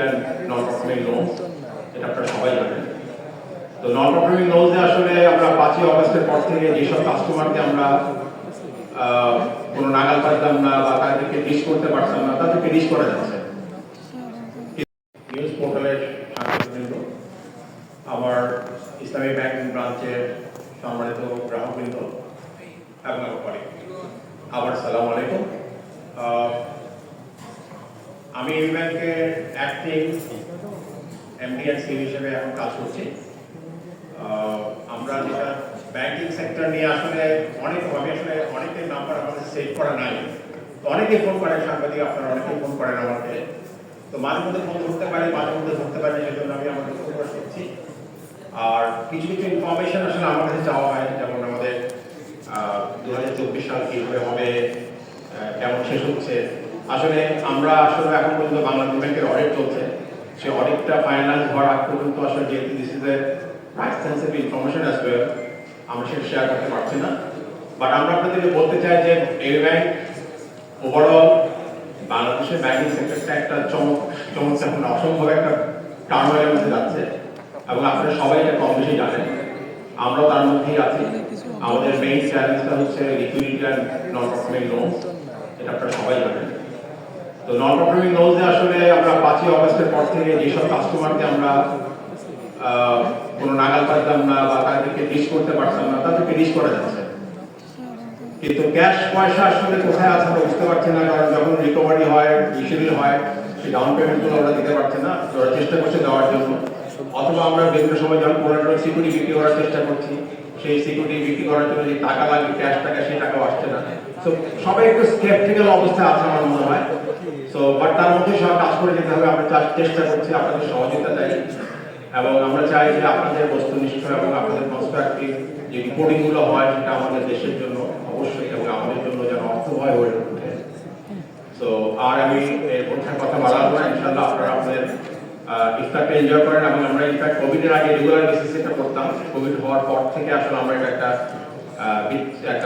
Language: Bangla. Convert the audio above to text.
অ্যান্ড নন পারফর্মিং লোনস এটা আপনারা সবাই জানেন। তো নন পারফর্মিং লোনসে আসলে আমরা পাঁচই অগস্টের পর থেকে যেসব কাস্টমারকে আমরা কোনো নাগাল পাইতাম না বা তাদেরকে ডিস করতে পারতাম না, তাদেরকে ডিস করা যাচ্ছে। নিউজ পোর্টালের সাংবাদিকবৃন্দ আমার ইসলামী ব্যাংক ব্রাঞ্চের সম্মানিত গ্রাহকবৃন্দ কলিগ আবার সালাম আলাইকুম। আমি এই ব্যাংকের অ্যাক্টিং এমডিএনসি হিসেবে এখন কাজ করছি। আমরা যেটা ব্যাংকিং সেক্টর নিয়ে আসলে অনেক, আমি আসলে অনেকের নাম্বার আমাদের সেভ করা নাই। তো অনেকেই ফোন করেন, সাংবাদিক আপনারা অনেকেই ফোন করেন আমাকে। তো মাঝে মধ্যে ফোন ধরতে পারে, মাঝে মধ্যে ধরতে পারে, সেজন্য আমি আমাদের ফোন করে করছি আর কিছু কিছু ইনফরমেশন আসলে আমার কাছে চাওয়া হয়, যেমন আমাদের দু হাজার চব্বিশ সাল কীভাবে হবে কেমন শেষ হচ্ছে আসলে আমরা আসলে এখন পর্যন্ত বাংলাদেশ ব্যাংকের অডিট চলছে। সেই অডিটটা ফাইনালাইজ হওয়ার আগ পর্যন্ত আসলে যেহেতু this is a sensitive information as well আমরা সেটা শেয়ার করতে পারছি না। বাট আমরা আপনাদেরকে বলতে চাই যে এই ব্যাংক ওভারঅল বাংলাদেশের ব্যাংকিং সেক্টরটা একটা চমক চমৎকার মানে অসম্ভব একটা টার্মোয়েলের মধ্যে যাচ্ছে এবং আপনারা সবাই এটা কম বেশি জানেন। আমরাও তার মধ্যেই আছি। আমাদের মেইন চ্যালেঞ্জটা হচ্ছে liquidity and non performing loan এটা আপনারা সবাই জানেন। তো নন পারফর্মিং লোনসে আসলে আমরা পাঁচই অগস্টের পর থেকে যেসব কাস্টমারকে আমরা কোনো নাগাল পাইতাম না বা তাদেরকে ডিস করতে পারতাম না, তাদেরকে ডিস করা যাচ্ছে। কিন্তু ক্যাশ পয়সা আসলে কোথায় আছে আমরা বুঝতে পারছি না, কারণ যখন রিকভারি হয় ইস্যুবিল হয়, সেই ডাউন পেমেন্টগুলো আমরা দিতে পারছি না ওরা চেষ্টা করছে দেওয়ার জন্য। অথবা আমরা বিভিন্ন সময় যখন একটা সিকিউরিটি বিক্রি করার চেষ্টা করছি, সেই সিকিউরিটি বিক্রি করার জন্য যে টাকা লাগে ক্যাশ টাকা, সেই টাকাও আসছে না। তো সবাই একটু স্কেপটিক্যাল অবস্থায় আছে আমার মনে হয় তো বাট তার মধ্যে সব কাজ করে যেতে হবে, আমরা চাষ- চেষ্টা করছি, আপনাদের সহযোগিতা চাই। এবং আমরা চাই যে আপনাদের বস্তুনিষ্ঠ এবং আপনাদের কনস্ট্রাকটিভ যে রিপোর্টিংগুলো হয় সেটা আমাদের দেশের জন্য অবশ্যই এবং আমাদের জন্য যেন অর্থবহ হয়ে ওঠে। তো আর আমি পরীক্ষার কথা বাড়াবো না ইনশাল্লাহ আপনারা আপনাদের ইফতারটা এনজয় করেন এবং আমরা ইনফ্যাক্ট কোভিডের আগে রেগুলার বেসিসে এটা করতাম। কোভিড হওয়ার পর থেকে আসলে আমরা এটা একটা একটা